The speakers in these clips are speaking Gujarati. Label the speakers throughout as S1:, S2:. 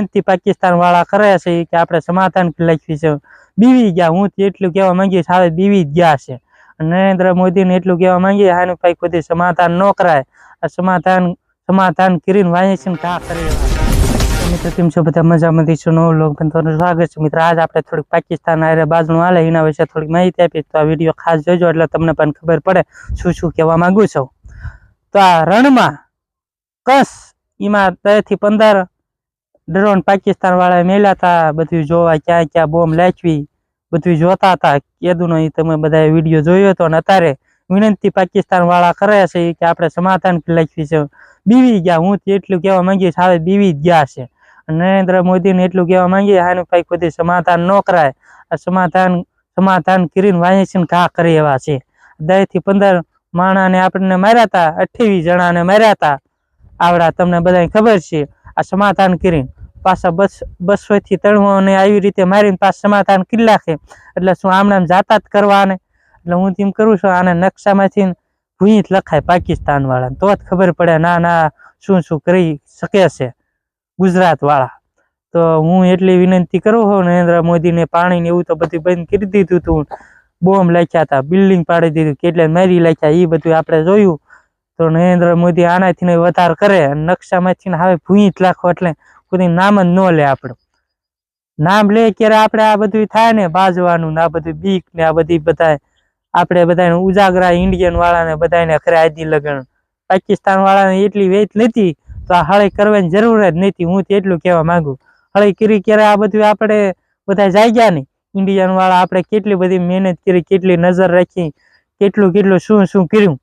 S1: વિનંતી પાકિસ્તાન વાળા કરે છે કે આપણે સમાધાન લખી છે. બીવી ગયા, હું એટલું કહેવા માંગીશ, હવે બીવી ગયા છે. નરેન્દ્ર મોદીને એટલું કહેવા માંગીએ આનું કઈ કોઈ સમાધાન ન કરાય. આ સમાધાન સમાધાન કરીને વાંચે છે ને કા કરી મિત્રો છો? બધા મિત્ર, આજ આપણે થોડીક પાકિસ્તાન આરે બાજુનું હાલે, એના વિશે થોડીક માહિતી આપીશ. તો આ વીડિયો ખાસ જોજો, એટલે તમને પણ ખબર પડે શું શું કહેવા માંગુ છું. તો આ રણમાં કસ એમાં દસથી પંદર ડ્રોન પાકિસ્તાન વાળા મેલ્યા હતા બધું જોવા ક્યાં ક્યાં બોમ્બ લાચવી બધું જોતા હતા. કેદુનો એ તમે બધા વીડિયો જોયો હતો અને અત્યારે વિનંતી પાકિસ્તાન વાળા કરે છે કે આપણે સમાધાન લખવી છે. બીવી ગયા, હું એટલું કહેવા માંગીશ, હવે બીવી ગયા છે. નરેન્દ્ર મોદીને એટલું કહેવા માંગીએ, આનું ભાઈ કોઈ સમાધાન ન કરાય. આ સમાધાન સમાધાન કરીને વાંચીને ઘા કરે એવા છે. દસથી પંદર માણાને આપણને માર્યા હતા અઠ્યાવીસ જણાને માર્યા હતા આવડા તમને બધાને ખબર છે, આ સમાધાન કરીને. પાછા બસ બસો થી ત્રણસો ને આવી રીતે મારીને પાછા સમાધાન કરી એટલે શું આમને જાતા જ કરવાને? એટલે હું તેમ કરું છું, આને નકશામાંથી ભૂઈ જ લખાય પાકિસ્તાન વાળાને તો જ ખબર પડે ના ના, શું શું કરી શકે છે ગુજરાત વાળા તો હું એટલી વિનંતી કરું છું, નરેન્દ્ર મોદીને પાણી ને એવું તો બધું બંધ કરી દીધું હતું બોમ્બ લખ્યા હતા, બિલ્ડિંગ પાડી દીધું કેટલે મારી લખ્યા એ બધું આપણે જોયું. તો નરેન્દ્ર મોદી આનાથી વધારે કરે અને નકશામાંથી હવે ભૂઈ જ લાખો એટલે કોઈ નામ જ ન લે આપણું. નામ લે ક્યારે આપણે આ બધું થાય ને, બાજવાનું ને આ બધું બીક ને આ બધી બધા આપણે બધાને ઉજાગરા ઇન્ડિયન વાળાને બધાને ખરે આજી લગન પાકિસ્તાન વાળાને એટલી વેચ નથી, તો આ હળી કરવાની જરૂર જ નથી. હું તો એટલું કહેવા માંગુ. હળી કરી ક્યારે આ બધું આપણે બધા જાગ્યા ને ઇન્ડિયન વાળા આપણે કેટલી બધી મહેનત કરી, કેટલી નજર રાખી, કેટલું કેટલું શું શું કર્યું.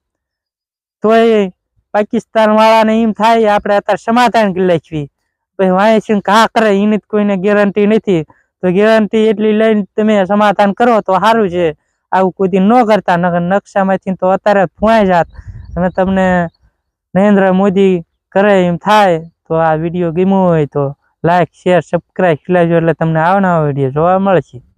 S1: તોય પાકિસ્તાન વાળાને એમ થાય, આપણે અત્યારે સમાધાન કરી લખવી પછી વાંચે છે કા કરે એની કોઈને ગેરંટી નથી. તો ગેરંટી એટલી લઈને તમે સમાધાન કરો તો સારું છે. આવું કોઈ ન કરતા નગર નકશામાંથી તો અત્યારે ફૂંવાઈ જાત. અને તમને નરેન્દ્ર મોદી કરે એમ થાય, તો આ વીડિયો ગમ્યો હોય તો લાઈક શેર સબસ્ક્રાઈબ ખીલાજો એટલે તમને આવનારા વીડિયો જોવા મળશે.